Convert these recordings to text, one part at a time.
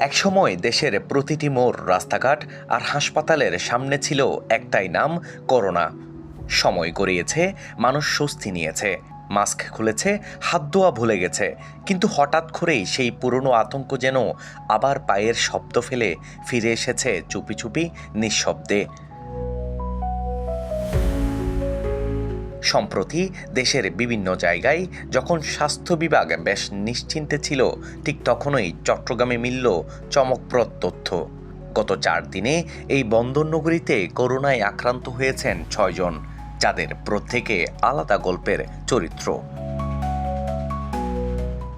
একসময় দেশের প্রতিটি মোড়, রাস্তাঘাট আর হাসপাতালের সামনে ছিল একটাই নাম, করোনা। সময় গড়িয়েছে, মানুষ স্বস্তি নিয়েছে। মাস্ক খুলেছে, হাত দোয়া ভুলে গেছে। কিন্তু হঠাৎ করেই সেই পুরনো আতঙ্ক যেন আবার পায়ের শব্দ ফেলে ফিরে এসেছে চুপি চুপি, নিঃশব্দে। সম্প্রতি দেশের বিভিন্ন জায়গায় যখন স্বাস্থ্য বিভাগ বেশ নিশ্চিন্তে ছিল, ঠিক তখনই চট্টগ্রামে মিলল চমকপ্রদ তথ্য। গত চার দিনে এই বন্দর নগরীতে করোনায় আক্রান্ত হয়েছেন ছয়জন যাদের প্রত্যেকে আলাদা গল্পের চরিত্র।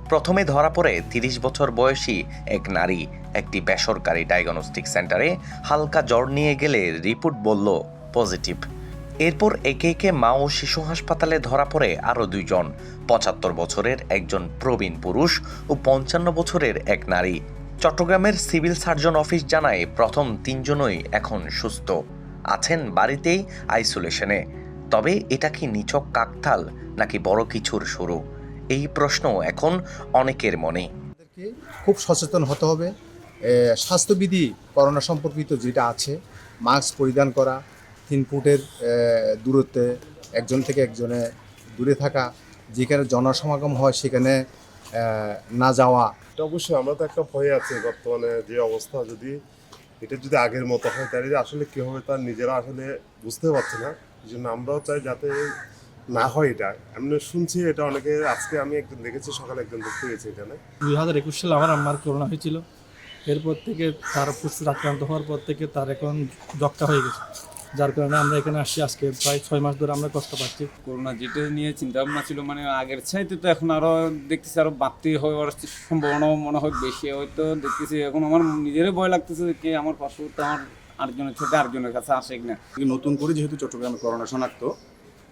প্রথমে ধরা পড়ে তিরিশ বছর বয়সী এক নারী একটি বেসরকারি ডায়াগনস্টিক সেন্টারে হালকা জ্বর নিয়ে গেলে রিপোর্ট বলল পজিটিভ। এরপর একে একে মা ও শিশু হাসপাতালে ধরা পড়ে আরও দুইজন। পঁচাত্তর বছরের একজন প্রবীণ পুরুষ ও পঞ্চান্ন বছরের এক নারী। চট্টগ্রামের সিভিল সার্জন অফিস জানায় প্রথম তিনজনই এখন সুস্থ। আছেন বাড়িতেই আইসোলেশনে। তবে এটা কি নিছক কাকতাল নাকি বড় কিছুর শুরু? এই প্রশ্ন এখন অনেকের মনে। খুব সচেতন হতে হবে। স্বাস্থ্যবিধি করোনা সম্পর্কিত যেটা আছে, মাস্ক পরিধান করা তিন ফুটের দূরত্বে একজন থেকে একজনে দূরে থাকা যেখানে জনসমাগম হয় সেখানে না যাওয়া। এটা অবশ্যই আমরা তো একটা ভয়ে আছি বর্তমানে যে অবস্থা যদি এটা যদি আগের মতো হয় তাহলে আসলে কি হবে তার নিজেরা আসলে বুঝতে পারছে না। এই জন্য আমরাও চাই যাতে না হয় এটা। এমনি শুনছি এটা অনেকে আজকে আমি একজন দেখেছি সকালে একজন দেখতে গেছি এখানে। দুই হাজার একুশ সালে আমার আম্মার করোনা হয়েছিল। এরপর থেকে তার ফুসফুস আক্রান্ত হওয়ার পর থেকে তার এখন যক্কা হয়ে গেছে। যার কারণে আমরা এখানে আসছি আজকে প্রায় ছয় মাস ধরে আমরা কষ্ট পাচ্ছি। করোনা যেটা নিয়ে চিন্তা ভাবনা ছিল মানে আগের চাইতে তো এখন আরও দেখতেছি আরও বাড়তি হওয়ার সম্ভাবনাও মনে হয় বেশি। হয়তো দেখতেছি এখন আমার নিজেরই ভয় লাগতেছে যে কে আমার পাসপোর্ট আমার আরেকজনের সাথে আরেকজনের কাছে আসে কিনা। নতুন করে যেহেতু চট্টগ্রামে করোনা শনাক্ত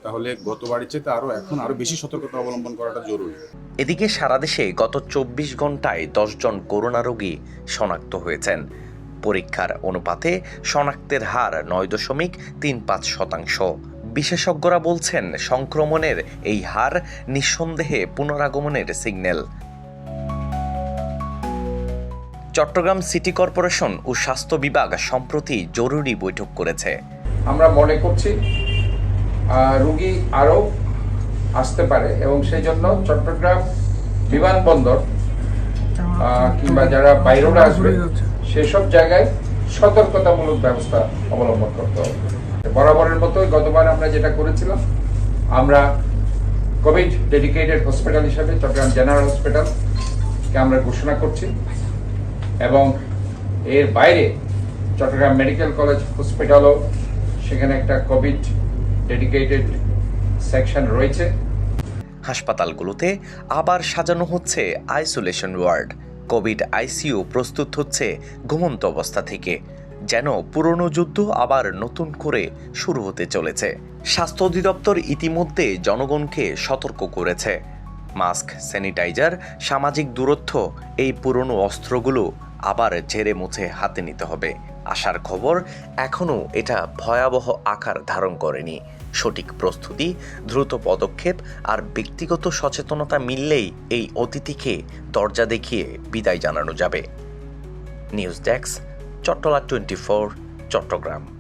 তাহলে গতবারের চেয়ে আরও এখন আরও বেশি সতর্কতা অবলম্বন করাটা জরুরি। এদিকে সারা দেশে গত চব্বিশ ঘন্টায় দশজন করোনা রোগী শনাক্ত হয়েছেন। পরীক্ষার অনুপাতে শনাক্তের হার নয় দশমিক তিন পাঁচ শতাংশ। বিশেষজ্ঞরা বলছেন সংক্রমণের এই হার নিঃসন্দেহে পুনরাগমনের সিগন্যাল। চট্টগ্রাম সিটি কর্পোরেশন ও স্বাস্থ্য বিভাগ সম্প্রতি জরুরি বৈঠক করেছে। আমরা মনে করছি রুগী আরও আসতে পারে এবং সেই জন্য চট্টগ্রাম বিমানবন্দর কিংবা যারা বাইরেরা আসবে সেসব জায়গায় সতর্কতামূলক ব্যবস্থা অবলম্বন করতে হবে। বরাবরের মতোই গতবার আমরা যেটা করেছিলাম, আমরা কোভিড ডেডিকেটেড হসপিটাল হিসাবে চট্টগ্রাম জেনারেল হসপিটালকে আমরা ঘোষণা করছি এবং এর বাইরে চট্টগ্রাম মেডিকেল কলেজ হসপিটালও সেখানে একটা কোভিড ডেডিকেটেড সেকশন রয়েছে। হাসপাতালগুলোতে আবার সাজানো হচ্ছে আইসোলেশন ওয়ার্ড কোভিড আইসিইউ প্রস্তুত হচ্ছে ঘুমন্ত অবস্থা থেকে, যেন পুরনো যুদ্ধ আবার নতুন করে শুরু হতে চলেছে। স্বাস্থ্য অধিদপ্তর ইতিমধ্যে জনগণকে সতর্ক করেছে। মাস্ক, স্যানিটাইজার, সামাজিক দূরত্ব, এই পুরনো অস্ত্রগুলো আবার ঝেড়ে মুছে হাতে নিতে হবে। আসার খবর এখনও এটা ভয়াবহ আকার ধারণ করেনি। সঠিক প্রস্তুতি, দ্রুত পদক্ষেপ আর ব্যক্তিগত সচেতনতা মিললেই এই অতিথিকে দরজা দেখিয়ে বিদায় জানানো যাবে। News desk, Chattala twenty four, Chattogram.